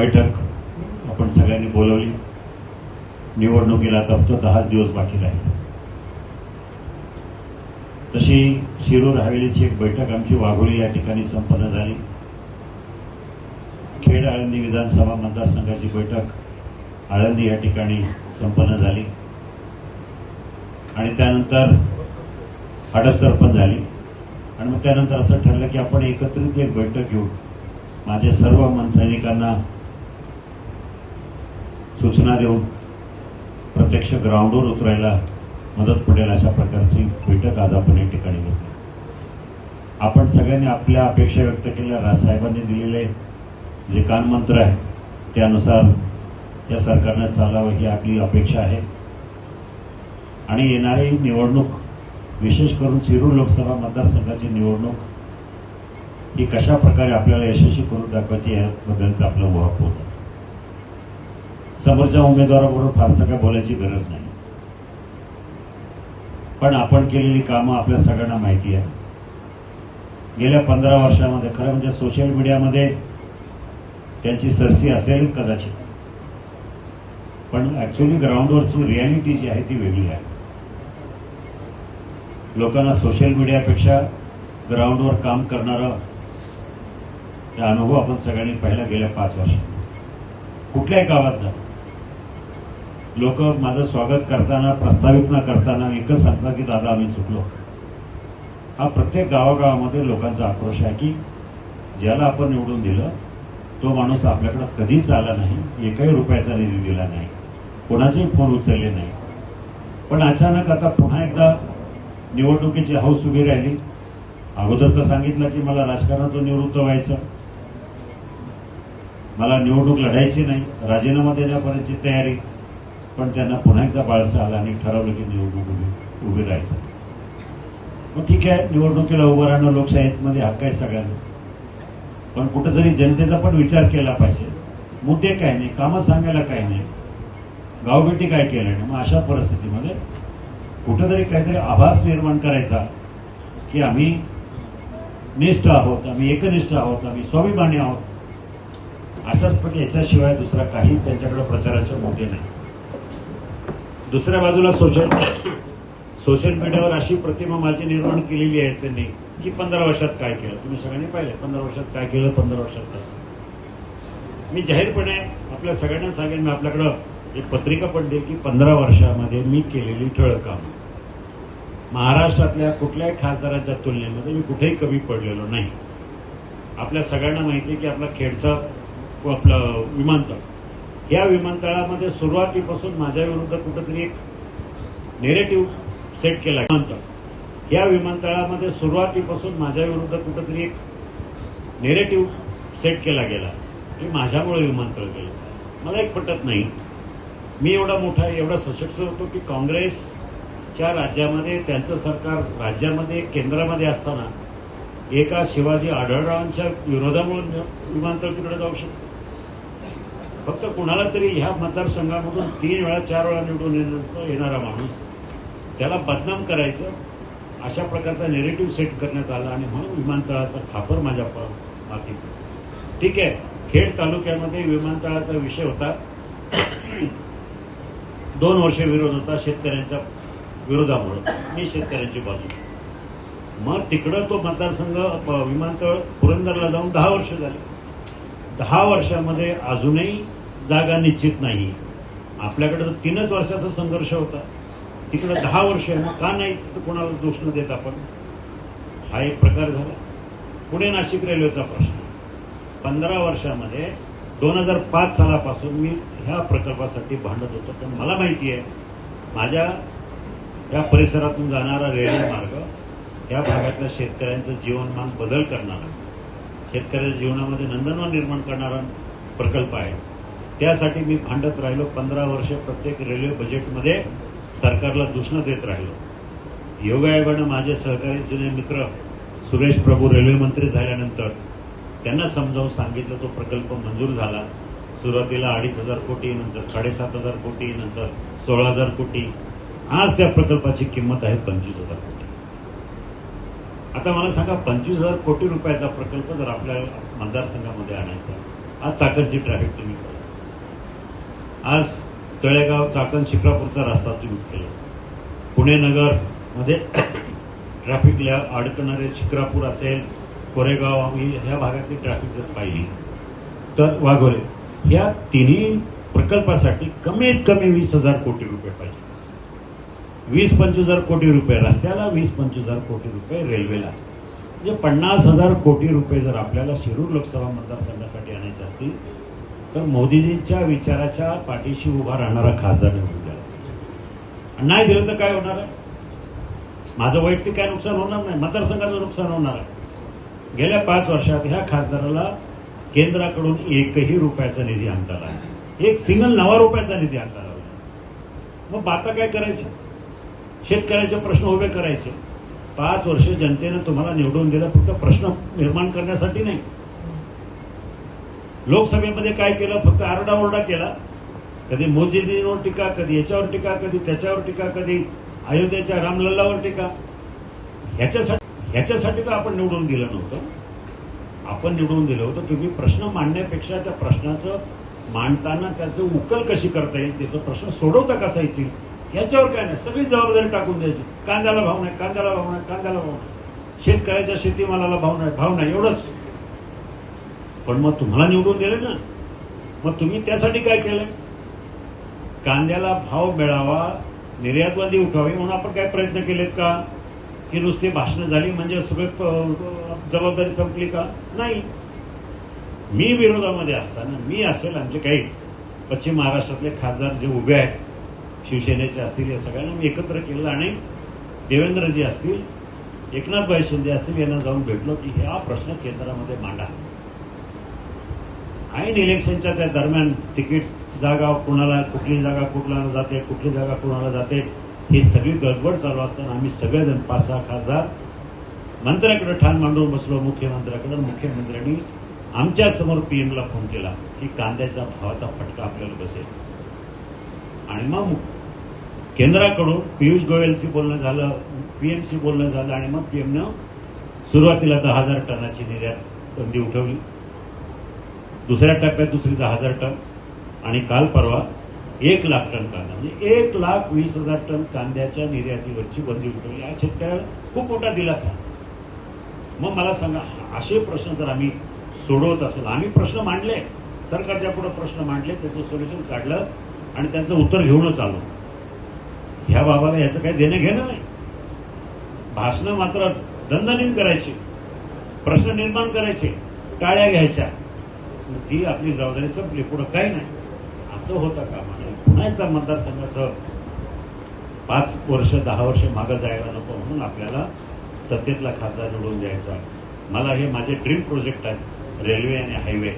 बैठक आपण सगळ्यांनी बोलवली. निवडणुकीला फक्त दहाच दिवस बाकी राहिले तशी शिरूर हवेलीची एक बैठक आमची वाघोली या ठिकाणी संपन्न झाली. खेड आळंदी विधानसभा मतदारसंघाची बैठक आळंदी या ठिकाणी संपन्न झाली. आणि त्यानंतर हडपसर पण झाली. आणि मग त्यानंतर असं ठरलं की आपण एकत्रित एक बैठक घेऊ माझ्या सर्व मनसैनिकांना सूचना देऊन प्रत्यक्ष ग्राउंडवर उतरायला मदत पडेल अशा प्रकारची बैठक आज आपण या ठिकाणी घेतली. आपण सगळ्यांनी आपल्या अपेक्षा व्यक्त केल्या. राजसाहेबांनी दिलेले जे कानमंत्र आहे त्यानुसार या सरकारनं चालावं ही आपली अपेक्षा आहे. आणि येणारी निवडणूक विशेष करून शिरूर लोकसभा मतदारसंघाची निवडणूक ही कशा प्रकारे आपल्याला यशस्वी करून दाखवायची याबद्दलचं आपलं वाहक होतं. समोरच्या उमेदवाराबरोबर फारसं काय बोलायची गरज नाही. पण आपण केलेली कामं आपल्या सगळ्यांना माहिती आहे. गेल्या पंधरा वर्षामध्ये खरं म्हणजे सोशल मीडियामध्ये त्यांची सरसी असेल कदाचित. पण ॲक्च्युली ग्राउंडवरची रियालिटी जी आहे ती वेगळी आहे. लोकांना सोशल मीडियापेक्षा ग्राउंडवर काम करणारा त्या अनुभव आपण सगळ्यांनी पाहिला गेल्या पाच वर्षात. कुठल्याही गावात जा. लोक माझं स्वागत करताना प्रस्तावित न करताना एकच सांगतात की दादा आम्ही चुकलो. हा प्रत्येक गावागावामध्ये लोकांचा आक्रोश आहे की ज्याला आपण निवडून दिलं तो माणूस आपल्याकडं कधीच आला नाही एकही रुपयाचा निधी दिला नाही कोणाचेही फोन उचलले नाही. पण अचानक आता पुन्हा एकदा निवडणुकीची हौस उभी राहिली. अगोदर तर सांगितलं की मला राजकारणातून निवृत्त व्हायचं. मला निवडणूक लढायची नाही. राजीनामा देण्यापर्यंतची तयारी. पण त्यांना पुन्हा एकदा बाळसा आला आणि ठरवलं की निवडणूक उभे राहायचं. मग ठीक आहे निवडणुकीला उभं राहणं लोकशाहीमध्ये हक्क आहे सगळ्यांना. पण कुठेतरी जनतेचा पण विचार केला पाहिजे. मुद्दे काय नाही कामं सांगायला काय नाही. गावभेटी काय केलं नाही. मग अशा परिस्थितीमध्ये कुठेतरी काहीतरी आभास निर्माण करायचा की आम्ही निष्ठ आहोत आम्ही एकनिष्ठ आहोत आम्ही स्वाभिमानी आहोत. अशाच पण याच्याशिवाय दुसरा काही त्यांच्याकडे प्रचाराचे मुद्दे नाही. दुसऱ्या बाजूला सोशल सोशल मीडियावर अशी प्रतिमा माझी निर्माण केलेली आहे त्यांनी की पंधरा वर्षात काय केलं? तुम्ही सगळ्यांनी पाहिलं पंधरा वर्षात काय केलं पंधरा वर्षात काय मी जाहीरपणे आपल्या सगळ्यांना सांगेन मी आपल्याकडं एक पत्रिका पण देईल की पंधरा वर्षामध्ये मी केलेली ठळक. कामं महाराष्ट्रातल्या कुठल्याही खासदारांच्या तुलनेमध्ये मी कुठेही कमी पडलेलो नाही. आपल्या सगळ्यांना माहिती आहे की आपला खेडचा आपलं विमानतळ या विमानतळामध्ये सुरुवातीपासून माझ्या विरुद्ध कुठंतरी एक नेरेटिव्ह सेट केला. विमानतळ. या विमानतळामध्ये सुरुवातीपासून माझ्या विरुद्ध कुठंतरी एक नेरेटिव्ह सेट केला गेला. की माझ्यामुळे विमानतळ गेलं मला एक पटत नाही. मी एवढा मोठा एवढा सशक्त होतो की काँग्रेसच्या राज्यामध्ये त्यांचं सरकार राज्यामध्ये केंद्रामध्ये असताना एका शिवाजी आढळरावांच्या विरोधामुळे विमानतळ तिकडे जाऊ शकतो. फक्त कुणाला तरी ह्या मतदारसंघामधून तीन वेळा चार वेळा निवडून येण्याचा येणारा माणूस. त्याला बदनाम करायचं अशा प्रकारचा नेरेटिव्ह सेट करण्यात आला आणि म्हणून विमानतळाचा खापर माझ्या माती ठीक आहे खेड तालुक्यामध्ये विमानतळाचा विषय होता. दोन वर्ष विरोध होता शेतकऱ्यांच्या विरोधामुळे. मी शेतकऱ्यांची बाजू. मग तिकडं तो मतदारसंघ प- विमानतळ पुरंदरला जाऊन दहा वर्ष झाली. दहा वर्षामध्ये अजूनही जागा निश्चित नाही. आपल्याकडे तर तीनच वर्षाचा संघर्ष होता. तिकडं दहा वर्ष आहे मग का नाही? तिथं कोणाला दोष न देत आपण? हा एक प्रकार झाला. पुणे नाशिक रेल्वेचा प्रश्न. पंधरा वर्षामध्ये दोन हजार पाच सालापासून मी ह्या प्रकल्पासाठी भांडत होतो. पण मला माहिती आहे माझ्या या परिसरातून जाणारा रेल्वे मार्ग या भागातल्या शेतकऱ्यांचं जीवनमान बदल करणारा. शेतकऱ्याच्या जीवनामध्ये नंदनवन निर्माण करणारा प्रकल्प आहे. त्यासाठी मी भांडत राहिलो. पंधरा वर्ष प्रत्येक रेल्वे बजेटमध्ये सरकारला दूषणं देत राहिलो. योगायोगानं माझे सहकारी जुने मित्र सुरेश प्रभू रेल्वे मंत्री झाल्यानंतर त्यांना समजावून सांगितलं तो प्रकल्प मंजूर झाला. सुरुवातीला अडीच हजार कोटी नंतर साडेसात हजार कोटी नंतर सोळा हजार कोटी. आज त्या प्रकल्पाची किंमत आहे पंचवीस हजार कोटी. आता मला सांगा पंचवीस हजार कोटी रुपयाचा प्रकल्प जर आपल्या मतदारसंघामध्ये आणायचा आज चाकणची ट्रॅफिक तुम्ही केलं आज तळेगाव चाकण शिक्रापूरचा रस्ता तुम्ही केला पुणे नगरमध्ये ट्रॅफिकला अडकणारे शिक्रापूर असेल कोरेगाव आम्ही ह्या भागातली ट्रॅफिक जर पाहिली तर वाघोरे ह्या तिन्ही प्रकल्पासाठी कमीत कमी वीस हजार कोटी रुपये पाहिजे. वीस पंचवीस हजार कोटी रुपये रस्त्याला वीस पंचवीस हजार कोटी रुपये रेल्वेला म्हणजे पन्नास हजार कोटी रुपये जर आपल्याला शिरूर लोकसभा मतदारसंघासाठी आणायचे असतील तर मोदीजींच्या विचाराच्या पाठीशी उभा राहणारा खासदार निवडून द्यावा. नाही दिलं तर काय होणार आहे? माझं वैयक्तिक काय नुकसान होणार नाही? मतदारसंघाचं नुकसान होणार आहे. गेल्या पाच वर्षात ह्या खासदाराला केंद्राकडून एकही रुपयाचा निधी आणता आला एक सिंगल नवा रुपयाचा निधी आणता आला मग आता काय करायचं? शेतकऱ्याचे प्रश्न उभे करायचे. पाच वर्ष जनतेनं तुम्हाला निवडून दिलं फक्त प्रश्न निर्माण करण्यासाठी नाही. लोकसभेमध्ये काय केलं? फक्त आरडाओरडा केला. कधी मोदीजींवर टीका कधी याच्यावर टीका कधी त्याच्यावर टीका कधी अयोध्येच्या रामलल्लावर टीका. ह्याच्यासाठी ह्याच्यासाठी तर आपण निवडून दिलं नव्हतं. आपण निवडून दिलं होतं. तुम्ही प्रश्न मांडण्यापेक्षा त्या प्रश्नाचं मांडताना त्याचं उकल कशी करता येईल त्याचा प्रश्न सोडवता कसा येतील ह्याच्यावर काय नाही सगळी जबाबदारी टाकून द्यायची. कांद्याला भाव नाही कांद्याला भाव नाही कांद्याला भाव नाही. शेतकऱ्याच्या शेतीमालाला भाव नाही भाव नाही एवढंच. पण मग तुम्हाला निवडून दिले ना. मग तुम्ही त्यासाठी काय केलं कांद्याला भाव मिळावा निर्यातवादी उठावी म्हणून आपण काय प्रयत्न केलेत का? की नुसती भाषणं झाली म्हणजे सगळे जबाबदारी संपली का? नाही. मी विरोधामध्ये असताना मी असेल आमचे काही पश्चिम महाराष्ट्रातले खासदार जे उभे आहेत शिवसेनेचे असतील या सगळ्यांना मी एकत्र केलं आणि देवेंद्रजी असतील एकनाथभाई शिंदे असतील यांना जाऊन भेटलो की हा प्रश्न केंद्रामध्ये मांडा. ऐन इलेक्शनच्या त्या दरम्यान तिकीट जागा कुणाला कुठली जागा कुठला जाते कुठली जागा कुणाला जाते ही सगळी गडबड चालू असताना आम्ही सगळेजण पाच सहा खासदार मंत्र्याकडे ठाण मांडून बसलो मुख्यमंत्र्याकडे मुख्यमंत्र्यांनी आमच्यासमोर पीएमला फोन केला की कांद्याच्या भावाचा फटका आपल्याला बसेल. आणि मग केंद्राकडून पियुष गोयलशी बोलणं झालं पीएमसी बोलणं झालं आणि मग पीएमनं सुरुवातीला दहा हजार टनाची निर्यात बंदी उठवली. दुसऱ्या टप्प्यात दुसरी दहा हजार टन आणि काल परवा एक लाख टन कांदा. म्हणजे एक लाख वीस हजार टन कांद्याच्या निर्यातीवरची बंदी उठवली. हा शेतकऱ्याला खूप मोठा दिलासा. मग मला सांगा असे प्रश्न जर आम्ही सोडवत असू आम्ही प्रश्न मांडले सरकारच्या पुढे प्रश्न मांडले त्याचं सोल्युशन काढलं आणि त्यांचं उत्तर घेऊनच आलो. ह्या बाबाला याचं काही देणं घेणं नाही. भाषणं मात्र दणदणीत करायची. प्रश्न निर्माण करायचे. टाळ्या घ्यायच्या. ती आपली जबाबदारी संपली. पुढं काही नाही. असं होतं का म्हणजे पुन्हा एकदा मतदारसंघाचं पाच वर्ष दहा वर्ष मागं जायला नको म्हणून आपल्याला सत्तेतला खासदार निवडून द्यायचा मला हे माझे ड्रीम प्रोजेक्ट आहेत. रेल्वे आणि हायवे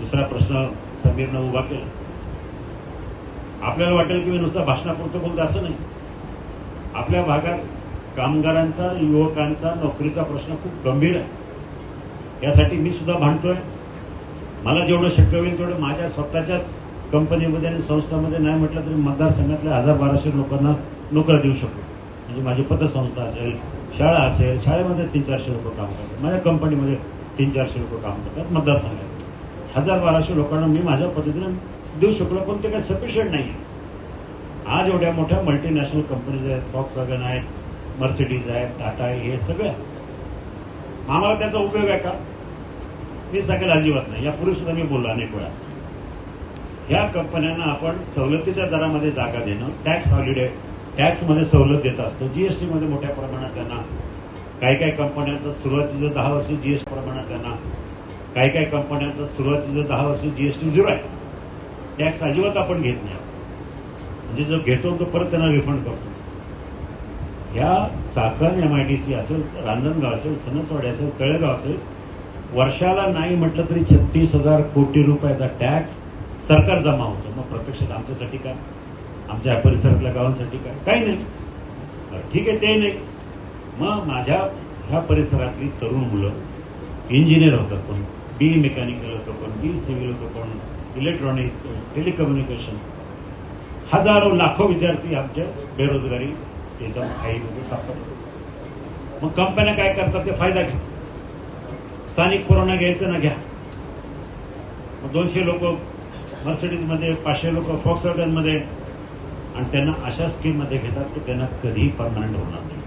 दुसरा प्रश्न समीरनं उभा केला. आपल्याला वाटेल की मी नुसतं भाषणापुरतं बोलतो असं नाही. आपल्या भागात कामगारांचा युवकांचा नोकरीचा प्रश्न खूप गंभीर आहे. यासाठी मी सुद्धा भांडतोय. मला जेवढं शक्य होईल तेवढं माझ्या स्वतःच्याच कंपनीमध्ये आणि संस्थामध्ये नाही म्हटलं तरी मतदारसंघातल्या हजार बाराशे लोकांना नोकऱ्या देऊ शकतो. म्हणजे माझी पतसंस्था असेल शाळा असेल शाळेमध्ये तीन चारशे लोक काम करतात. माझ्या कंपनीमध्ये तीन चारशे लोक काम करतात मतदारसंघात. हजार बाराशे लोकांना मी माझ्या पद्धतीनं देऊ शकलो पण ते काही सफिशियंट नाही. आज एवढ्या मोठ्या मल्टीनॅशनल कंपनीज आहेत फॉक्स वॅगन आहेत मर्सिडीज आहेत टाटा आहे हे सगळं. आम्हाला त्याचा उपयोग आहे का? मी सांगेल अजिबात नाही. यापूर्वी सुद्धा मी बोललो अनेक वेळा. ह्या कंपन्यांना आपण सवलतीच्या दरामध्ये जागा देणं टॅक्स हॉलिडे टॅक्समध्ये सवलत देत असतो. जीएसटी मध्ये मोठ्या प्रमाणात त्यांना काही काही कंपन्यांचं सुरुवातीचं दहा वर्ष जीएसटी प्रमाणात त्यांना काही काही कंपन्यांचं सुरुवातीचं दहा वर्ष जीएसटी झिरो आहे. टॅक्स अजिबात आपण घेत नाही. म्हणजे जो घेतो तो परत त्यांना रिफंड करतो. ह्या Chakan M I D C असेल रांजणगाव असेल सणसवाडी असेल तळेगाव असेल वर्षाला नाही म्हटलं तरी छत्तीस हजार कोटी रुपयाचा टॅक्स सरकार जमा होतो. मग प्रत्यक्षात आमच्यासाठी काय आमच्या या परिसरातल्या गावांसाठी काय काही नाही. बरं, ठीक आहे ते नाही. मग माझ्या ह्या परिसरातली तरुण मुलं इंजिनियर होतात कोण बी मेकॅनिकल होतं कोण बी सिव्हिल होतं कोण इलेक्ट्रॉनिक्स टेलिकम्युनिकेशन हजारो लाखो विद्यार्थी आमच्या बेरोजगारी याच्या खाईमध्ये सापडतात मग कंपन्या काय करतात ते फायदा घेतात स्थानिक कोरोना घ्यायचं ना घ्या. मग दोनशे लोक मर्सिडीजमध्ये पाचशे लोक फॉक्समध्ये आणि त्यांना अशा स्कीममध्ये घेतात की त्यांना कधीही परमनंट होणार नाही.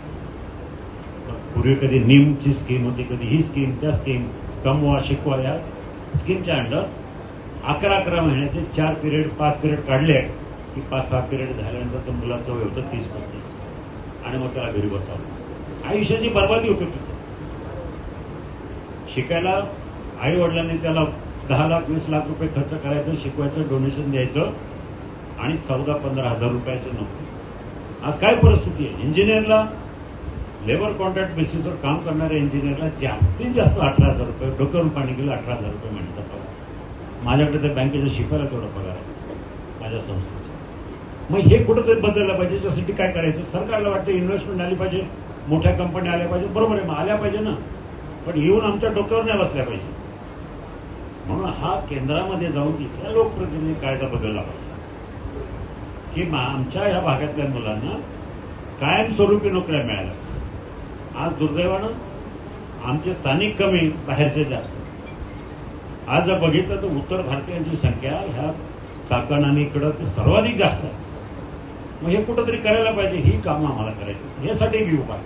पूर्वी कधी निमची स्कीम होती कधी ही स्कीम त्या स्कीम कमवा शिकवा या स्कीमच्या अंडर अकरा अकरा महिन्याचे चार पिरियड पाच पिरियड काढले की पाच सहा पिरियड झाल्यानंतर त्या मुलाचं वय होतं तीस पस्तीस. आणि मग त्याला घरी बसावं. आयुष्याची बर्बादी होती तिथे शिकायला आई वडिलांनी त्याला दहा लाख वीस लाख रुपये खर्च करायचं शिकवायचं डोनेशन द्यायचं आणि चौदा पंधरा हजार रुपयाचं नोकरी. आज काय परिस्थिती आहे? इंजिनियरला लेबर कॉन्ट्रॅक्ट बेसिसवर काम करणाऱ्या इंजिनियरला जास्तीत जास्त अठरा हजार रुपये डोक्यावरून पाणी गेलं अठरा हजार रुपये महिन्याचा पगार माझ्याकडे तर बँकेच्या शिपायला तेवढा पगार आहे. माझ्या संस्थेचा. मग हे कुठंतरी बदललं पाहिजे याच्यासाठी काय करायचं? सरकारला वाटतं इन्व्हेस्टमेंट आली पाहिजे मोठ्या कंपन्या आल्या पाहिजे. बरोबर आहे मग आल्या पाहिजे ना. पण येऊन आमच्या डोक्यावर नाही बसल्या पाहिजे. म्हणून हा केंद्रामध्ये जाऊन इथल्या लोकप्रतिनिधी कायदा बदलला पाहिजे. की मा- आमच्या ह्या भागातल्या मुलांना कायमस्वरूपी नोकऱ्या मिळाल्या. आज दुर्दैवानं आमचे स्थानिक कमी बाहेरचे जास्त. आज जर बघितलं तर उत्तर भारतीयांची संख्या ह्या चाकण इकडं ते सर्वाधिक जास्त आहे. मग हे कुठंतरी करायला पाहिजे ही कामं आम्हाला करायची यासाठी मी उपाय